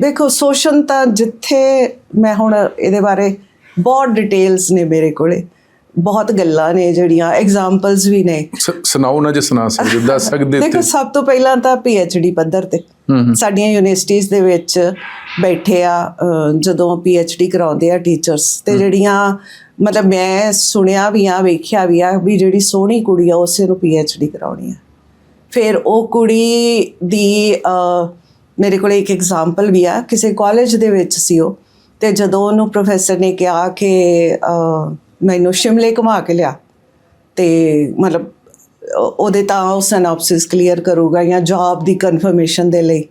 ਦੇਖੋ ਸ਼ੋਸ਼ਣ ਤਾਂ ਜਿੱਥੇ ਮੈਂ ਹੁਣ ਇਹਦੇ ਬਾਰੇ ਬਹੁਤ ਡਿਟੇਲਸ ਨੇ ਮੇਰੇ ਕੋਲੇ। ਬਹੁਤ ਗੱਲਾਂ ਨੇ ਜਿਹੜੀਆਂ ਐਗਜ਼ਾਮਪਲਸ ਵੀ ਨੇ। ਸੁਣਾਓ ਨਾ ਜੇ ਸੁਣਾ ਸਕਦੇ ਦੱਸ ਸਕਦੇ ਦੇਖੋ ਸਭ ਤੋਂ ਪਹਿਲਾਂ ਤਾਂ ਡੀ ਪੱਧਰ ਤੇ। ਸਾਡੀਆਂ ਯੂਨੀਵਰਸਿਟੀਆਂ ਦੇ ਵਿੱਚ ਬੈਠੇ ਆ ਜਦੋਂ ਡੀ ਕਰਾਉਂਦੇ ਆ ਟੀਚਰਸ ਤੇ ਜਿਹੜੀਆਂ ਮਤਲਬ ਮੈਂ ਸੁਣਿਆ ਵੀ ਆ ਵੇਖਿਆ ਵੀ ਆ ਵੀ ਜਿਹੜੀ ਸੋਹਣੀ ਕੁੜੀ ਆ ਉਸੇ ਨੂੰ ਡੀ ਕਰਾਉਣੀ ਆ। ਫਿਰ ਉਹ ਕੁੜੀ ਦੀ ਅਹ, ਮੇਰੇ ਕੋਲ ਇੱਕ ਐਗਜ਼ਾਮਪਲ ਵੀ ਆ। ਕਿਸੇ ਕਾਲਜ ਦੇ ਵਿੱਚ ਸੀ ਉਹ। ਤੇ ਜਦੋਂ ਉਹਨੂੰ ਪ੍ਰੋਫੈਸਰ ਨੇ ਕਿਹਾ ਕਿ ਮੈਨੂੰ ਸ਼ਿਮਲੇ ਘੁਮਾ ਕੇ ਲਿਆ। ਤੇ ਮਤਲਬ ਉਹ- ਉਹਦੇ ਤਾਂ ਉਹ ਸਿਨੋਪਸਿਸ ਕਲੀਅਰ ਕਰੂਗਾ ਜਾਂ ਜੌਬ ਦੀ ਕਨਫਰਮੇਸ਼ਨ ਦੇ ਲਈ।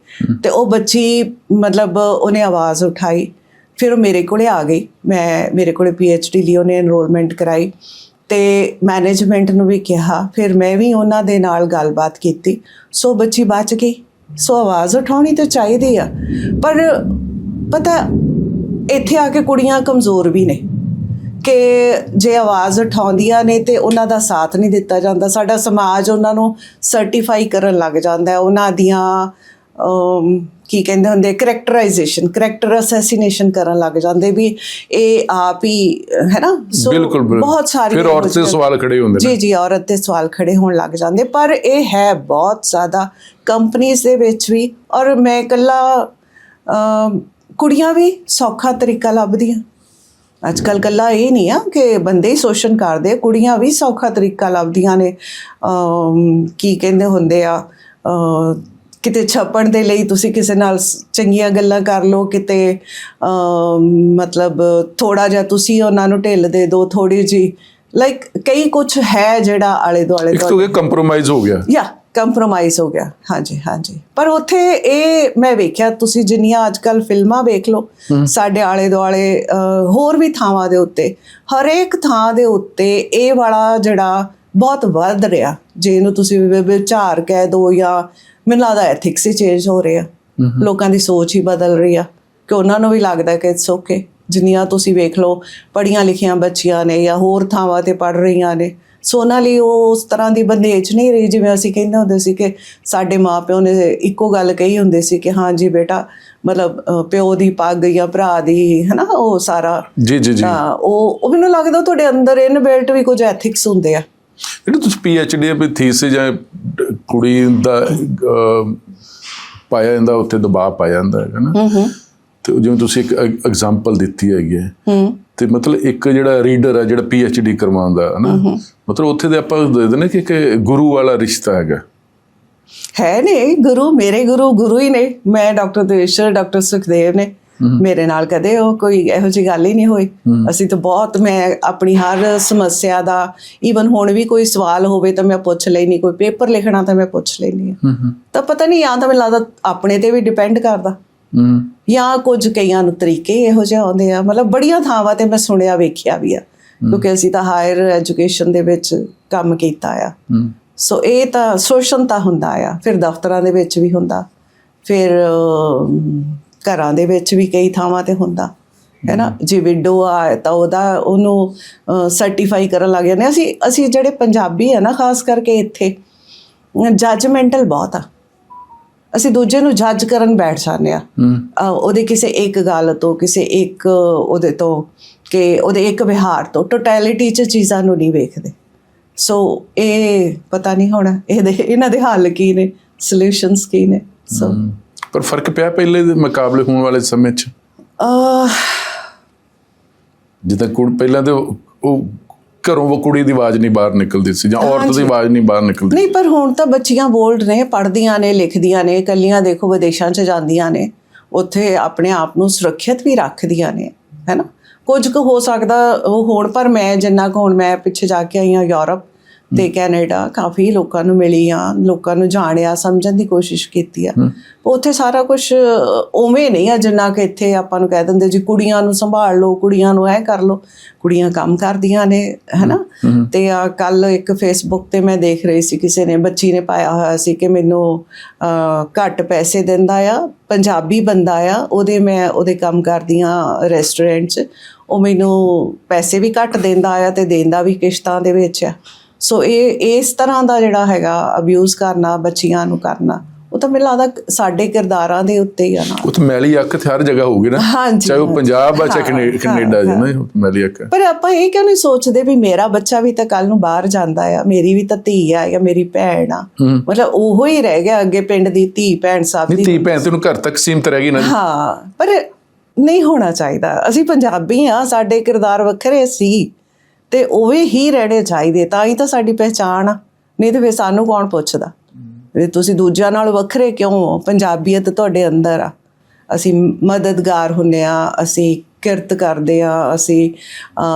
ਤੇ ਉਹ ਬੱਚੀ ਮਤਲਬ ਉਹਨੇ ਆਵਾਜ਼ ਉਠਾਈ। ਫਿਰ ਉਹ ਮੇਰੇ ਕੋਲੇ ਆ ਗਈ। ਮੈਂ ਮੇਰੇ ਕੋਲੇ ਡੀ ਲਈ ਉਹਨੇ ਐਨਰੋਲਮੈਂਟ ਕਰਾਈ। ਤੇ ਮੈਨੇਜਮੈਂਟ ਨੂੰ ਵੀ ਕਿਹਾ। ਫਿਰ ਮੈਂ ਵੀ ਉਹਨਾਂ ਦੇ ਨਾਲ ਗੱਲਬਾਤ ਕੀਤੀ। ਸੋ ਬੱਚੀ ਬਚ ਗਈ। ਸੋ ਆਵਾਜ਼ ਉਠਾਉਣੀ ਤਾਂ ਚਾਹੀਦੀ ਆ। ਪਰ ਪਤਾ, ਇੱਥੇ ਆ ਕੇ ਕੁੜੀਆਂ ਕਮਜ਼ੋਰ ਵੀ ਨੇ। ਕਿ ਜੇ ਆਵਾਜ਼ ਉਠਾਉਂਦੀਆਂ ਨੇ ਤੇ ਉਹਨਾਂ ਦਾ ਸਾਥ ਨਹੀਂ ਦਿੱਤਾ ਜਾਂਦਾ। ਸਾਡਾ ਸਮਾਜ ਉਹਨਾਂ ਨੂੰ ਸਰਟੀਫਾਈ ਕਰਨ ਲੱਗ ਜਾਂਦਾ ਉਹਨਾਂ ਦੀਆਂ ਕੀ ਕਹਿੰਦੇ ਹੁੰਦੇ ਕਰੈਕਟਰਾਈਜੇਸ਼ਨ ਕਰੈਕਟਰ ਅਸੈਸੀਨੇਸ਼ਨ ਕਰਨ ਲੱਗ ਜਾਂਦੇ ਵੀ ਇਹ ਆਪ ਹੀ ਹੈ ਨਾ ਸੋ ਬਹੁਤ ਸਾਰੀਆਂ ਫਿਰ ਔਰਤ ਜਿਹੀਆਂ- ਸਵਾਲ ਖੜੇ ਹੁੰਦੇ ਨੇ। ਜੀ ਜੀ ਔਰਤ ਦੇ ਸਵਾਲ ਖੜੇ ਹੋਣ ਲੱਗ ਜਾਂਦੇ ਪਰ ਇਹ ਹੈ ਬਹੁਤ ਜ਼ਿਆਦਾ ਕੰਪਨੀਆਂ ਦੇ ਵਿੱਚ ਵੀ ਔਰ ਮੈਂ ਇਕੱਲਾ ਕੁੜੀਆਂ ਵੀ ਸੌਖਾ ਤਰੀਕਾ ਲੱਭਦੀਆਂ। ਅੱਜ ਕੱਲ ਕੱਲਾ ਇਹ ਨਹੀਂ ਆ ਕਿ ਬੰਦੇ ਹੀ ਸ਼ੋਸ਼ਣ ਕਰਦੇ ਕੁੜੀਆਂ ਵੀ ਸੌਖਾ ਤਰੀਕਾ ਲੱਭਦੀਆਂ ਨੇ। ਕੀ ਕਹਿੰਦੇ ਹੁੰਦੇ ਆ ਕਿਤੇ ਛਪਣ ਦੇ ਲਈ ਤੁਸੀਂ ਕਿਸੇ ਨਾਲ ਚੰਗੀਆਂ ਗੱਲਾਂ ਕਰ ਲਓ ਕਿਤੇ ਮਤਲਬ ਥੋੜਾ ਜਿਹਾ ਤੁਸੀਂ ਉਹਨਾਂ ਨੂੰ ਢਿੱਲ ਦੇ ਦਿਓ ਥੋੜੀ ਜੀ। ਲਾਈਕ ਕਈ ਕੁਝ ਹੈ ਜਿਹੜਾ ਆਲੇ ਦੁਆਲੇ ਇੱਕ ਤਾਂ ਕੰਪਰੋਮਾਈਜ਼ ਹੋ ਗਿਆ ਯਾ ਕੰਪਰੋਮਾਈਜ਼ ਹੋ ਗਿਆ। ਹਾਂਜੀ ਹਾਂਜੀ। ਪਰ ਉੱਥੇ ਇਹ ਮੈਂ ਵੇਖਿਆ ਤੁਸੀਂ ਜਿੰਨੀਆਂ ਅੱਜ ਕੱਲ ਫਿਲਮਾਂ ਵੇਖ ਲਓ ਸਾਡੇ ਆਲੇ ਦੁਆਲੇ ਹੋਰ ਵੀ ਥਾਵਾਂ ਦੇ ਉੱਤੇ ਹਰੇਕ ਥਾਂ ਦੇ ਉੱਤੇ ਇਹ ਵਾਲਾ ਜਿਹੜਾ ਬਹੁਤ ਵੱਧ ਰਿਹਾ ਜੇ ਇਹਨੂੰ ਤੁਸੀਂ ਵਿਚਾਰ ਕਹਿ ਦੋ ਜਾਂ ਮੈਨੂੰ ਲੱਗਦਾ ਐਥਿਕਸ ਹੀ ਚੇਂਜ ਹੋ ਰਿਹਾ ਲੋਕਾਂ ਦੀ ਸੋਚ ਹੀ ਬਦਲ ਰਹੀ ਆ ਕਿ ਉਹਨਾਂ ਨੂੰ ਵੀ ਲੱਗਦਾ ਕਿ ਇਟਸ ਓਕੇ ਜਿੰਨੀਆਂ ਤੁਸੀਂ ਵੇਖ ਲਓ ਪੜੀਆਂ ਲਿਖੀਆਂ ਬੱਚੀਆਂ ਨੇ ਜਾਂ ਹੋਰ ਥਾਵਾਂ ਤੇ ਪੜ ਰਹੀਆਂ ਨੇ। ਸੋ ਉਹਨਾਂ ਲਈ ਉਹ ਉਸ ਤਰ੍ਹਾਂ ਦੀ ਬੰਦੇਜ ਨਹੀਂ ਰਹੀ ਜਿਵੇਂ ਅਸੀਂ ਕਹਿੰਦੇ ਹੁੰਦੇ ਸੀ ਕਿ ਸਾਡੇ ਮਾਪਿਓ ਨੇ ਇੱਕੋ ਗੱਲ ਕਹੀ ਹੁੰਦੇ ਸੀ ਕਿ ਹਾਂ ਜੀ ਬੇਟਾ ਮਤਲਬ ਪਿਓ ਦੀ ਪੱਗ ਜਾਂ ਭਰਾ ਦੀ ਹਨਾ ਉਹ ਸਾਰਾ। ਜੀ ਜੀ ਜੀ। ਉਹ ਉਹ ਮੈਨੂੰ ਲੱਗਦਾ ਤੁਹਾਡੇ ਅੰਦਰ ਇਨਬਿਲਟ ਵੀ ਕੁਝ ਐਥਿਕਸ ਹੁੰਦੇ ਆ। ਜਿਹੜੇ ਤੁਸੀਂ ਪੀ ਐਚ ਡੀ ਵੀ ਥੀਸਿਸ ਜਾਂ ਕੁੜੀ ਦਾ ਪਾਇਆ ਜਾਂਦਾ ਉੱਥੇ ਦਬਾਅ ਪਾਇਆ ਜਾਂਦਾ ਹੈਗਾ ਨਾ। ਤੇ ਜਿਵੇਂ ਤੁਸੀਂ ਇੱਕ ਐਗਜ਼ਾਮਪਲ ਦਿੱਤੀ ਹੈਗੀ ਹੈ। ਤੇ ਮਤਲਬ ਇੱਕ ਜਿਹੜਾ ਰੀਡਰ ਹੈ ਜਿਹੜਾ ਪੀ ਐਚ ਡੀ ਕਰਵਾਉਂਦਾ ਹੈ। ਨਾ ਮਤਲਬ ਉੱਥੇ ਦੇ ਆਪਾਂ ਦੇ ਦਿੰਦੇ ਕਿ ਕਿ ਗੁਰੂ ਵਾਲਾ ਰਿਸ਼ਤਾ ਹੈਗਾ। ਹੈ ਨੇ ਗੁਰੂ ਮੇਰੇ ਗੁਰੂ ਗੁਰੂ ਹੀ ਨੇ। ਮੈਂ ਡਾਕਟਰ ਦੇਵੇਸ਼ਰ ਡਾਕਟਰ ਸੁਖਦੇਵ ਨੇ। ਮੇਰੇ ਨਾਲ ਕਦੇ ਉਹ ਕੋਈ ਇਹੋ ਜਿਹੀ ਗੱਲ ਹੀ ਨਹੀਂ ਹੋਈ। ਅਸੀਂ ਤਾਂ ਬਹੁਤ ਮੈਂ ਆਪਣੀ ਹਰ ਸਮੱਸਿਆ ਦਾ ਈਵਨ ਹੁਣ ਵੀ ਕੋਈ ਸਵਾਲ ਹੋਵੇ ਤਾਂ ਮੈਂ ਪੁੱਛ ਲੈਣੀ ਕੋਈ ਪੇਪਰ ਲਿਖਣਾ ਤਾਂ ਮੈਂ ਪੁੱਛ ਲੈਣੀ ਆ ਤਾਂ ਪਤਾ ਨਹੀਂ ਜਾਂ ਤਾਂ ਮੈਨੂੰ ਲੱਗਦਾ ਆਪਣੇ ਤੇ ਵੀ ਡਿਪੈਂਡ ਕਰਦਾ। ਜਾਂ ਕੁਝ ਕਈਆਂ ਨੂੰ ਤਰੀਕੇ ਇਹੋ ਜਿਹੇ ਆਉਂਦੇ ਆ। ਮਤਲਬ ਬੜੀਆਂ ਥਾਵਾਂ ਤੇ ਮੈਂ ਸੁਣਿਆ ਵੇਖਿਆ ਵੀ ਆ। ਕਿਉਂਕਿ ਅਸੀਂ ਤਾਂ ਹਾਇਰ ਐਜੂਕੇਸ਼ਨ ਦੇ ਵਿੱਚ ਕੰਮ ਕੀਤਾ ਆ। ਸੋ ਇਹ ਤਾਂ ਸ਼ੋਸ਼ਣ ਤਾਂ ਹੁੰਦਾ ਆ। ਫਿਰ ਦਫ਼ਤਰਾਂ ਦੇ ਵਿੱਚ ਵੀ ਹੁੰਦਾ। ਫਿਰ ਘਰਾਂ ਦੇ ਵਿੱਚ ਵੀ ਕਈ ਥਾਵਾਂ ਤੇ ਹੁੰਦਾ। ਹੈ ਨਾ? ਜੇ ਵਿਡੋ ਆ ਤਾਂ ਉਹਦਾ ਉਹਨੂੰ ਸਰਟੀਫਾਈ ਕਰਨ ਲੱਗ ਜਾਂਦੇ। ਅਸੀਂ ਅਸੀਂ ਜਿਹੜੇ ਪੰਜਾਬੀ ਆ ਨਾ ਖਾਸ ਕਰਕੇ ਇੱਥੇ ਜੱਜਮੈਂਟਲ ਬਹੁਤ ਆ। ਅਸੀਂ ਦੂਜੇ ਨੂੰ ਜੱਜ ਕਰਨ ਬੈਠ ਜਾਂਦੇ ਆ ਉਹਦੇ ਕਿਸੇ ਇੱਕ ਗੱਲ ਤੋਂ ਕਿਸੇ ਇੱਕ ਉਹਦੇ ਤੋਂ ਕਿ ਉਹਦੇ ਇੱਕ ਵਿਹਾਰ ਤੋਂ ਟੋਟੈਲਿਟੀ ਚ ਚੀਜ਼ਾਂ ਨੂੰ ਨਹੀਂ ਵੇਖਦੇ। ਸੋ ਇਹ ਪਤਾ ਨਹੀਂ ਹੁਣ ਇਹਦੇ ਇਹਨਾਂ ਦੇ ਹੱਲ ਕੀ ਨੇ? ਸੋਲੂਸ਼ਨਸ ਕੀ ਨੇ? ਸੋ ਪਰ ਫ਼ਰਕ ਪਿਆ ਪਹਿਲੇ ਦੇ ਮੁਕਾਬਲੇ ਹੋਣ ਵਾਲੇ ਸਮੇਂ 'ਚ? ਅਹ ਜਿੱਦਾਂ ਕੁੜ ਪਹਿਲਾਂ ਤੇ ਉਹ ਘਰੋਂ ਉਹ ਕੁੜੀ ਦੀ ਆਵਾਜ਼ ਨਹੀਂ ਬਾਹਰ ਨਿਕਲਦੀ ਸੀ ਜਾਂ ਔਰਤ ਦੀ ਆਵਾਜ਼ ਨਹੀਂ ਬਾਹਰ ਨਿਕਲਦੀ ਨਹੀਂ ਪਰ ਹੁਣ ਤਾਂ ਬੱਚੀਆਂ ਬੋਲਡ ਨੇ ਪੜ੍ਹਦੀਆਂ ਨੇ ਲਿਖਦੀਆਂ ਨੇ ਕੱਲੀਆਂ ਦੇਖੋ ਵਿਦੇਸ਼ਾਂ 'ਚ ਜਾਂਦੀਆਂ ਨੇ। ਉੱਥੇ ਆਪਣੇ ਆਪ ਨੂੰ ਸੁਰੱਖਿਅਤ ਵੀ ਰੱਖਦੀਆਂ ਨੇ ਹੈਨਾ ਕੁਝ ਕੁ ਹੋ ਸਕਦਾ ਉਹ ਹੋਣ ਪਰ ਮੈਂ ਜਿੰਨਾ ਕੁ ਹੁਣ ਮੈਂ ਪਿੱਛੇ ਜਾ ਕੇ ਆਈ ਹਾਂ ਯੂਰਪ ਤੇ ਕੈਨੇਡਾ ਕਾਫੀ ਲੋਕਾਂ ਨੂੰ ਮਿਲੀ ਆ ਲੋਕਾਂ ਨੂੰ ਜਾਣਿਆ ਸਮਝਣ ਦੀ ਕੋਸ਼ਿਸ਼ ਕੀਤੀ ਆ। ਉੱਥੇ ਸਾਰਾ ਕੁਝ ਉਵੇਂ ਨਹੀਂ ਆ ਜਿੰਨਾ ਕਿ ਇੱਥੇ ਆਪਾਂ ਨੂੰ ਕਹਿ ਦਿੰਦੇ ਜੀ ਕੁੜੀਆਂ ਨੂੰ ਸੰਭਾਲ ਲਓ ਕੁੜੀਆਂ ਨੂੰ ਇਹ ਕਰ ਲਓ। ਕੁੜੀਆਂ ਕੰਮ ਕਰਦੀਆਂ ਨੇ ਹੈਨਾ? ਤੇ ਆ ਕੱਲ ਇੱਕ ਫੇਸਬੁੱਕ ਤੇ ਮੈਂ ਦੇਖ ਰਹੀ ਸੀ ਕਿਸੇ ਨੇ ਬੱਚੀ ਨੇ ਪਾਇਆ ਹੋਇਆ ਸੀ ਕਿ ਮੈਨੂੰ ਘੱਟ ਪੈਸੇ ਦਿੰਦਾ ਆ ਪੰਜਾਬੀ ਬੰਦਾ ਆ ਉਹਦੇ ਮੈਂ ਉਹਦੇ ਕੰਮ ਕਰਦੀਆਂ ਰੈਸਟੋਰੈਂਟ 'ਚ। ਉਹ ਮੈਨੂੰ ਪੈਸੇ ਵੀ ਘੱਟ ਦਿੰਦਾ ਆ ਤੇ ਦੇਂਦਾ ਵੀ ਕਿਸ਼ਤਾਂ ਦੇ ਵਿੱਚ ਆ। ਸੋ ਇਹ ਇਸ ਤਰ੍ਹਾਂ ਦਾ ਜਿਹੜਾ ਹੈਗਾ ਅਬਿਊਜ਼ ਕਰਨਾ ਬੱਚੀਆਂ ਨੂੰ ਕਰਨਾ ਉਹ ਤਾਂ ਮੈਨੂੰ ਲੱਗਦਾ ਸਾਡੇ ਕਿਰਦਾਰਾਂ ਦੇ ਉੱਤੇ ਹੀ ਆ ਨਾ। ਉਹ ਤਾਂ ਮੈਲੀ ਅੱਖ ਤੇ ਹਰ ਜਗ੍ਹਾ ਹੋਊਗੀ ਨਾ। ਚਾਹੇ ਉਹ। ਪੰਜਾਬ ਆ ਚਾਹੇ ਕੈਨੇਡਾ ਜੀ ਨਾ ਮੈਲੀ ਅੱਖ। ਪਰ ਆਪਾਂ ਇਹ ਕਿਉਂ ਨਹੀਂ ਸੋਚਦੇ ਵੀ ਮੇਰਾ ਬੱਚਾ ਵੀ ਤਾਂ ਕੱਲ ਨੂੰ ਬਾਹਰ ਜਾਂਦਾ ਆ ਮੇਰੀ ਵੀ ਤਾਂ ਧੀ ਆ ਜਾਂ ਮੇਰੀ ਭੈਣ ਆ। ਮਤਲਬ ਉਹੋ ਹੀ ਰਹਿ ਗਿਆ ਅੱਗੇ ਪਿੰਡ ਦੀ ਧੀ ਭੈਣ ਸਭ ਦੀ ਧੀ ਭੈਣ ਤੈਨੂੰ ਘਰ ਤੱਕ ਸੀਮਤ ਰਹਿ ਗਈ ਨਾ। ਹਾਂ ਪਰ ਨਹੀਂ ਹੋਣਾ ਚਾਹੀਦਾ। ਅਸੀਂ ਪੰਜਾਬੀ ਆ ਸਾਡੇ ਕਿਰਦਾਰ ਵੱਖਰੇ ਸੀ। ਤੇ ਉਵੇਂ ਹੀ ਰਹਿਣੇ ਚਾਹੀਦੇ ਤਾਂ ਹੀ ਤਾਂ ਸਾਡੀ ਪਹਿਚਾਣ ਆ। ਨਹੀਂ ਤੇ ਫਿਰ ਸਾਨੂੰ ਕੌਣ ਪੁੱਛਦਾ? ਵੀ ਤੁਸੀਂ ਦੂਜਿਆਂ ਨਾਲ ਵੱਖਰੇ ਕਿਉਂ ਹੋ? ਪੰਜਾਬੀਅਤ ਤੁਹਾਡੇ ਅੰਦਰ ਆ। ਅਸੀਂ ਮਦਦਗਾਰ ਹੁੰਨੇ ਆ ਅਸੀਂ ਕਿਰਤ ਕਰਦੇ ਆ ਅਸੀਂ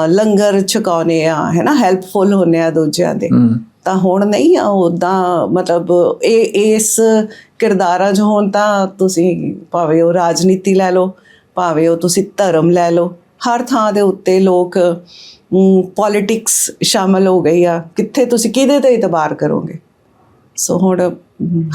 ਲੰਗਰ ਛਕਾਉਨੇ ਆ ਹੈਨਾ ਹੈਲਪਫੁਲ ਹੁੰਨੇ ਆ ਦੂਜਿਆਂ ਦੇ। ਤਾਂ ਹੁਣ ਨਹੀਂ ਆ ਉਦਾਂ ਮਤਲਬ ਇਹ ਇਸ ਕਿਰਦਾਰਾਂ 'ਚ ਹੁਣ ਤਾਂ ਤੁਸੀਂ ਭਾਵੇਂ ਉਹ ਰਾਜਨੀਤੀ ਲੈ ਲਓ ਭਾਵੇਂ ਉਹ ਤੁਸੀਂ ਧਰਮ ਲੈ ਲਓ ਹਰ ਥਾਂ ਦੇ ਉੱਤੇ ਲੋਕ ਪੋਲਿਟਿਕਸ ਸ਼ਾਮਲ ਹੋ ਗਈ ਆ। ਕਿੱਥੇ ਤੁਸੀਂ ਕਿਹਦੇ ਤੇ ਇਤਬਾਰ ਕਰੋਗੇ? ਸੋ ਹੁਣ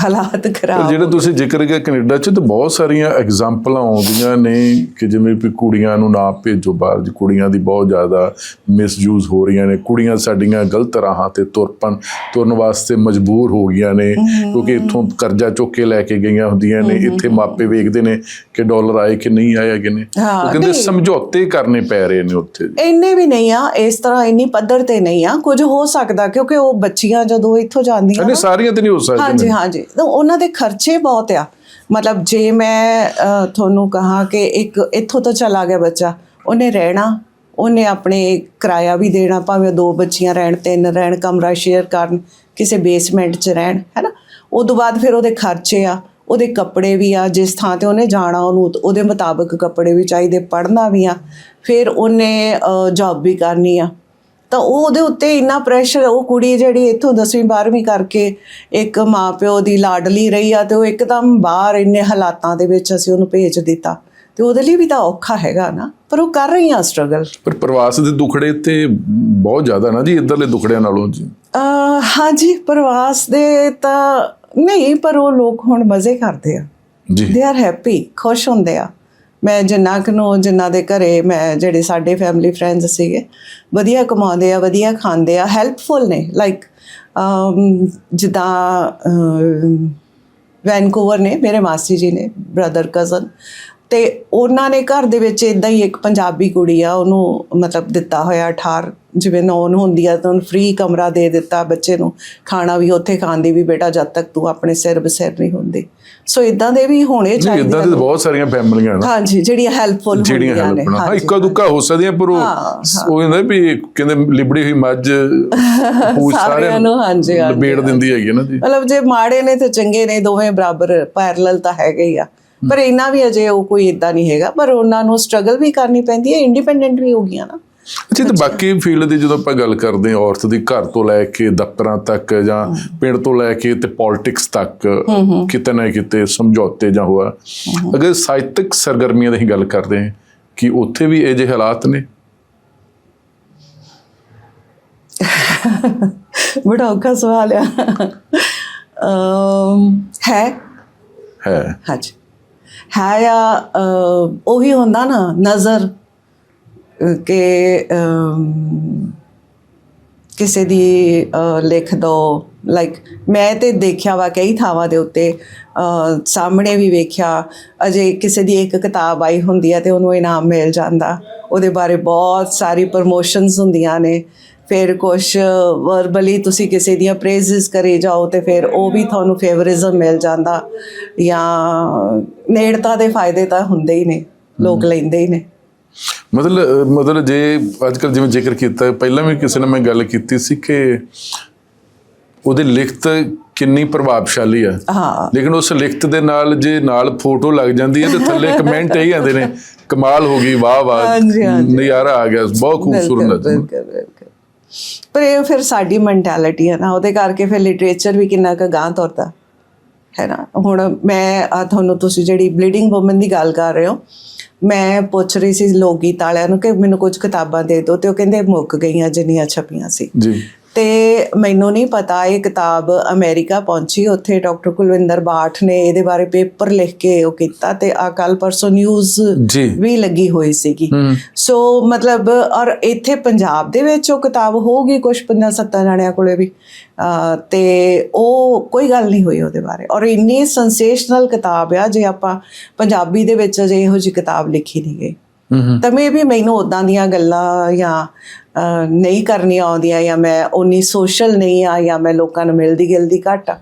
ਹਾਲਾਤ ਖਰਾਬ ਜਿਹੜਾ ਤੁਸੀਂ ਜ਼ਿਕਰ ਕੀਤਾ ਕੈਨੇਡਾ 'ਚ ਤਾਂ ਬਹੁਤ ਸਾਰੀਆਂ ਐਗਜ਼ਾਮਪਲਾਂ ਆਉਂਦੀਆਂ ਨੇ ਕਿ ਜਿਵੇਂ ਵੀ ਕੁੜੀਆਂ ਨੂੰ ਨਾ ਭੇਜੋ ਬਾਹਰ ਜੀ ਕੁੜੀਆਂ ਦੀ ਬਹੁਤ ਜ਼ਿਆਦਾ ਮਿਸਯੂਜ਼ ਹੋ ਰਹੀਆਂ ਨੇ। ਕੁੜੀਆਂ ਸਾਡੀਆਂ ਗਲਤ ਰਾਹਾਂ ਤੇ ਤੁਰਪਨ ਤੁਰਨ ਵਾਸਤੇ ਮਜਬੂਰ ਹੋ ਗਈਆਂ ਨੇ ਕਿਉਂਕਿ ਇੱਥੋਂ ਕਰਜ਼ਾ ਚੁੱਕ ਕੇ ਲੈ ਕੇ ਗਈਆਂ ਹੁੰਦੀਆਂ ਨੇ। ਇੱਥੇ ਮਾਪੇ ਵੇਖਦੇ ਨੇ ਕਿ ਡਾਲਰ ਆਏ ਕਿ ਨਹੀਂ ਆਏ ਕਿ ਨੇ। ਹਾਂ, ਉਹ ਕਹਿੰਦੇ ਨਹੀਂ। ਸਮਝੌਤੇ ਕਰਨੇ ਪੈ ਰਹੇ ਨੇ ਉੱਥੇ ਇੰਨੇ ਵੀ ਨਹੀਂ ਆ ਇਸ ਤਰ੍ਹਾਂ ਇੰਨੀ ਪੱਧਰ ਤੇ ਨਹੀਂ ਆ। ਕੁਝ ਹੋ ਸਕਦਾ ਕਿਉਂਕਿ ਉਹ ਬੱਚੀਆਂ ਜਦੋਂ ਇੱਥੋਂ ਜਾਂਦੀਆਂ ਕਹਿੰਦੇ ਸਾਰੀਆਂ ਤੇ ਨਹੀਂ ਹੋ ਸਕਦੀਆਂ ਹਾਂਜੀ। ਤਾਂ ਉਹਨਾਂ ਦੇ ਖਰਚੇ ਬਹੁਤ ਆ। ਮਤਲਬ ਜੇ ਮੈਂ ਅਹ, ਤੁਹਾਨੂੰ ਕਹਾ ਕਿ ਇੱਕ ਇੱਥੋਂ ਤਾਂ ਚਲਾ ਗਿਆ ਬੱਚਾ ਉਹਨੇ ਰਹਿਣਾ ਉਹਨੇ ਆਪਣੇ ਕਿਰਾਇਆ ਵੀ ਦੇਣਾ ਭਾਵੇਂ ਉਹ ਦੋ ਬੱਚੀਆਂ ਰਹਿਣ ਤਿੰਨ ਰਹਿਣ ਕਮਰਾ ਸ਼ੇਅਰ ਕਰਨ ਕਿਸੇ ਬੇਸਮੈਂਟ 'ਚ ਰਹਿਣ ਹੈਨਾ? ਉਹ ਤੋਂ ਬਾਅਦ ਫਿਰ ਉਹਦੇ ਖਰਚੇ ਆ ਉਹਦੇ ਕੱਪੜੇ ਵੀ ਆ ਜਿਸ ਥਾਂ ਤੇ ਉਹਨੇ ਜਾਣਾ ਉਹਨੂੰ ਤੇ ਉਹਦੇ ਮੁਤਾਬਕ ਕੱਪੜੇ ਵੀ ਚਾਹੀਦੇ ਪੜ੍ਹਨਾ ਵੀ ਆ। ਫਿਰ ਉਹਨੇ ਜੌਬ ਵੀ ਕਰਨੀ ਆ। ਤਾਂ ਉਹ ਉਹਦੇ ਉੱਤੇ ਇੰਨਾ ਪ੍ਰੈਸ਼ਰ ਉਹ ਕੁੜੀ ਜਿਹੜੀ ਇੱਥੋਂ 10ਵੀਂ 12ਵੀਂ ਕਰਕੇ ਇੱਕ ਮਾਪਿਓ ਦੀ ਲਾਡਲੀ ਰਹੀ ਆ ਤੇ ਉਹ ਇੱਕਦਮ ਬਾਹਰ ਇੰਨੇ ਹਾਲਾਤਾਂ ਦੇ ਵਿੱਚ ਅਸੀਂ ਉਹਨੂੰ ਭੇਜ ਦਿੱਤਾ। ਤੇ ਉਹਦੇ ਲਈ ਵੀ ਤਾਂ ਔਖਾ ਹੈਗਾ ਨਾ ਪਰ ਉਹ ਕਰ ਰਹੀ ਆ ਸਟਰਗਲ ਪਰ ਪ੍ਰਵਾਸ ਦੇ ਦੁਖੜੇ ਤੇ ਬਹੁਤ ਜ਼ਿਆਦਾ ਨਾ ਜੀ ਇਧਰਲੇ ਦੁਖੜਿਆਂ ਨਾਲੋਂ ਜੀ। ਹਾਂਜੀ ਪ੍ਰਵਾਸ ਦੇ ਤਾਂ ਨਹੀਂ ਪਰ ਉਹ ਲੋਕ ਹੁਣ ਮਜ਼ੇ ਕਰਦੇ ਆ। ਜੀ। ਦੇ ਆਰ ਹੈਪੀ ਖੁਸ਼ ਹੁੰਦੇ ਆ। ਮੈਂ ਜਿੰਨਾ ਕੁ ਨੂੰ ਜਿਨ੍ਹਾਂ ਦੇ ਘਰੇ ਮੈਂ ਜਿਹੜੇ ਸਾਡੇ ਫੈਮਿਲੀ ਫਰੈਂਡਸ ਸੀਗੇ, ਵਧੀਆ ਕਮਾਉਂਦੇ ਆ, ਵਧੀਆ ਖਾਂਦੇ ਆ ਹੈਲਪਫੁਲ ਨੇ ਲਾਈਕ ਜਿੱਦਾਂ ਵੈਨਕੂਵਰ ਨੇ, ਮੇਰੇ ਮਾਸੀ ਜੀ ਨੇ ਬ੍ਰਦਰ ਕਜ਼ਨ ਤੇ ਉਹਨਾਂ ਨੇ ਘਰ ਦੇ ਵਿੱਚ ਇਦਾਂ ਹੀ ਇੱਕ ਪੰਜਾਬੀ ਕੁੜੀ ਆ, ਉਹਨੂੰ ਮਤਲਬ ਦਿੱਤਾ ਹੋਇਆ ਠਾਰ ਜਿਵੇਂ ਨੌਨ ਹੁੰਦੀ ਆ ਤਾਂ ਉਹਨੂੰ ਫ੍ਰੀ ਕਮਰਾ ਦੇ ਦਿੱਤਾ ਬੱਚੇ ਨੂੰ ਖਾਣਾ ਵੀ ਉੱਥੇ ਖਾਂਦੀ ਵੀ ਬੇਟਾ ਜਦ ਤੱਕ ਤੂੰ ਆਪਣੇ ਸਿਰ ਬਸਿਰ ਨਹੀਂ ਹੁੰਦੀ। ਸੋ ਇਦਾਂ ਦੇ ਵੀ ਹੋਣੇ ਚਾਹੀਦੇ ਇਦਾਂ ਦੇ। ਬਹੁਤ ਸਾਰੀਆਂ ਫੈਮਲੀਆਂ ਨੇ। ਹਾਂਜੀ ਜਿਹੜੀਆਂ ਹੈਲਪਫੁਲ ਹੁੰਦੀਆਂ ਨੇ। ਹਾਂ। ਇੱਕਾ ਦੁੱਕਾ ਹੋ ਸਕਦੀਆਂ ਪਰ ਉਹ ਉਹ ਕਹਿੰਦਾ ਵੀ ਕਹਿੰਦੇ ਲਿਬੜੀ ਹੋਈ ਮੱਝ ਪੂਛ ਸਾਰਿਆਂ ਨੂੰ, ਹਾਂਜੀ, ਲਪੇੜ ਦਿੰਦੀ ਹੈਗੀ ਨਾ ਜੀ। ਮਤਲਬ ਜੇ ਮਾੜੇ ਨੇ ਤੇ ਚੰਗੇ ਨੇ ਦੋਵੇਂ ਬਰਾਬਰ ਪੈਰਲਲ ਤਾਂ ਹੈਗੇ ਹੀ ਆ। ਪਰ ਇੰਨਾ ਵੀ ਅਜੇ ਉਹ ਕੋਈ ਇਦਾਂ ਨਹੀਂ ਹੈਗਾ ਪਰ ਉਹਨਾਂ ਨੂੰ ਸਟਰਗਲ ਵੀ ਕਰਨੀ ਪੈਂਦੀ ਹੈ ਇੰਡੀਪੈਂਡੈਂਟ ਵੀ ਹੋ ਗਈਆਂ ਨਾ। ਅੱਛਾ ਤੇ ਬਾਕੀ ਫੀਲਡ ਦੀ ਜਦੋਂ ਆਪਾਂ ਗੱਲ ਕਰਦੇ ਹਾਂ ਔਰਤ ਦੀ ਘਰ ਤੋਂ ਲੈ ਕੇ ਦਫ਼ਤਰਾਂ ਤੱਕ ਜਾਂ ਪਿੰਡ ਤੋਂ ਲੈ ਕੇ ਤੇ ਪੋਲਿਟਿਕਸ ਤੱਕ ਕਿਤੇ ਨਾ ਕਿਤੇ ਸਮਝੌਤੇ ਜਾਂ ਹੋਆ ਅਗਰ ਸਾਹਿਤਕ ਸਰਗਰਮੀਆਂ ਦੀ ਗੱਲ ਕਰਦੇ ਹਾਂ ਕਿ ਉੱਥੇ ਵੀ ਇਹ ਜਿਹੇ ਹਾਲਾਤ ਨੇ? ਬੜਾ ਔਖਾ ਸਵਾਲ ਆ। ਅਮ, ਹੈ। ਹੈ। ਹਾਂਜੀ। ਹੈ ਆ ਉਹੀ ਹੁੰਦਾ ਨਾ ਨਜ਼ਰ। ਕਿ ਕਿਸੇ ਦੀ ਲਿਖ ਦੋ। ਲਾਈਕ ਮੈਂ ਤੇ ਦੇਖਿਆ ਵਾ ਕਈ ਥਾਵਾਂ ਦੇ ਉੱਤੇ ਸਾਹਮਣੇ ਵੀ ਵੇਖਿਆ ਅਜੇ ਕਿਸੇ ਦੀ ਇੱਕ ਕਿਤਾਬ ਆਈ ਹੁੰਦੀ ਹੈ ਤੇ ਉਹਨੂੰ ਇਨਾਮ ਮਿਲ ਜਾਂਦਾ। ਉਹਦੇ ਬਾਰੇ ਬਹੁਤ ਸਾਰੀ ਪ੍ਰਮੋਸ਼ਨਸ ਹੁੰਦੀਆਂ ਨੇ। ਫਿਰ ਕੁਝ ਵਰਬਲੀ ਤੁਸੀਂ ਕਿਸੇ ਦੀਆਂ ਪ੍ਰੇਜ਼ਸ ਕਰੇ ਜਾਓ ਤੇ ਫਿਰ ਉਹ ਵੀ ਤੁਹਾਨੂੰ ਫੇਵਰਿਜ਼ਮ ਮਿਲ ਜਾਂਦਾ। ਜਾਂ ਨੇੜਤਾ ਦੇ ਫਾਇਦੇ ਤਾਂ ਹੁੰਦੇ ਹੀ ਨੇ ਲੋਕ ਲੈਂਦੇ ਹੀ ਨੇ। ਮਤਲਬ ਮਤਲਬ ਜੇ ਅੱਜ ਕੱਲ ਜਿਵੇਂ ਜ਼ਿਕਰ ਕੀਤਾ ਪਹਿਲਾਂ ਵੀ ਕਿਸੇ ਨੇ ਮੈਂ ਗੱਲ ਕੀਤੀ ਸੀ ਕਿ ਉਹਦੀ ਲਿਖਤ ਕਿੰਨੀ ਪ੍ਰਭਾਵਸ਼ਾਲੀ ਆ। ਹਾਂ। ਲੇਕਿਨ ਉਸ ਲਿਖਤ ਦੇ ਨਾਲ ਜੇ ਨਾਲ ਫੋਟੋ ਲੱਗ ਜਾਂਦੀ ਹੈ ਤੇ ਥੱਲੇ ਕਮੈਂਟ ਇਹੀ ਆਉਂਦੇ ਨੇ ਕਮਾਲ ਹੋ ਗਈ ਵਾਹ ਵਾਹ। ਨਜ਼ਾਰਾ ਆ ਗਿਆ ਬਹੁਤ ਖੂਬਸੂਰਤ। ਪਰ ਇਹ ਫਿਰ ਸਾਡੀ ਮੈਂਟੈਲਿਟੀ ਹੈ ਨਾ ਉਹਦੇ ਕਰਕੇ ਫਿਰ ਲਿਟਰੇਚਰ ਵੀ ਕਿੰਨਾ ਕੁ ਗਾਂ ਤੁਰਦਾ। ਹੈ ਨਾ? ਹੁਣ ਮੈਂ ਤੁਹਾਨੂੰ ਤੁਸੀਂ ਜਿਹੜੀ ਬਲੀਡਿੰਗ ਔਮਨ ਦੀ ਗੱਲ ਕਰ ਰਹੇ ਹੋ ਮੈਂ ਪੁੱਛ ਰਹੀ ਸੀ ਲੋਕ ਗੀਤ ਵਾਲਿਆਂ ਨੂੰ ਕਿ ਮੈਨੂੰ ਕੁਝ ਕਿਤਾਬਾਂ ਦੇ ਦਿਓ ਤੇ ਉਹ ਕਹਿੰਦੇ ਮੁੱਕ ਗਈਆਂ ਜਿੰਨੀਆਂ ਛਪੀਆਂ ਸੀ। ਜੀ। ਤੇ ਮੈਨੂੰ ਨਹੀਂ ਪਤਾ ਇਹ ਕਿਤਾਬ ਅਮਰੀਕਾ ਪਹੁੰਚੀ ਉੱਥੇ ਡਾਕਟਰ ਕੁਲਵਿੰਦਰ ਬਾਠ ਨੇ ਇਹਦੇ ਬਾਰੇ ਪੇਪਰ ਲਿਖ ਕੇ ਉਹ ਕੀਤਾ ਤੇ ਆ ਕੱਲ ਪਰਸੋਂ ਨਿਊਜ਼ ਵੀ ਲੱਗੀ ਹੋਈ ਸੀਗੀ। ਸੋ ਮਤਲਬ ਔਰ ਇੱਥੇ ਪੰਜਾਬ ਦੇ ਵਿੱਚ ਉਹ ਕਿਤਾਬ ਹੋਊਗੀ ਕੁਝ ਪੰਜਾਂ ਸੱਤਾਂ ਜਾਣਿਆਂ ਕੋਲੇ ਵੀ। ਤੇ ਉਹ ਕੋਈ ਗੱਲ ਨਹੀਂ ਹੋਈ ਉਹਦੇ ਬਾਰੇ। ਔਰ ਇੰਨੀ ਸੈਂਸੇਸ਼ਨਲ ਕਿਤਾਬ ਆ ਜੇ ਆਪਾਂ ਪੰਜਾਬੀ ਦੇ ਵਿੱਚ ਅਜੇ ਇਹੋ ਜਿਹੀ ਕਿਤਾਬ ਲਿਖੀ ਨਹੀਂ ਗਈ। ਤਾਂ ਮੇ ਵੀ ਮੈਨੂੰ ਉਦਾਂ ਦੀਆਂ ਗੱਲਾਂ ਜਾਂ ਨਹੀਂ ਕਰਨੀਆਂ ਆਉਂਦੀਆਂ ਜਾਂ ਮੈਂ ਉਨੀ ਸੋਸ਼ਲ ਨਹੀਂ ਆ ਜਾਂ ਮੈਂ ਲੋਕਾਂ ਨੂੰ ਮਿਲਦੀ ਗਿਲਦੀ ਘੱਟ ਆ।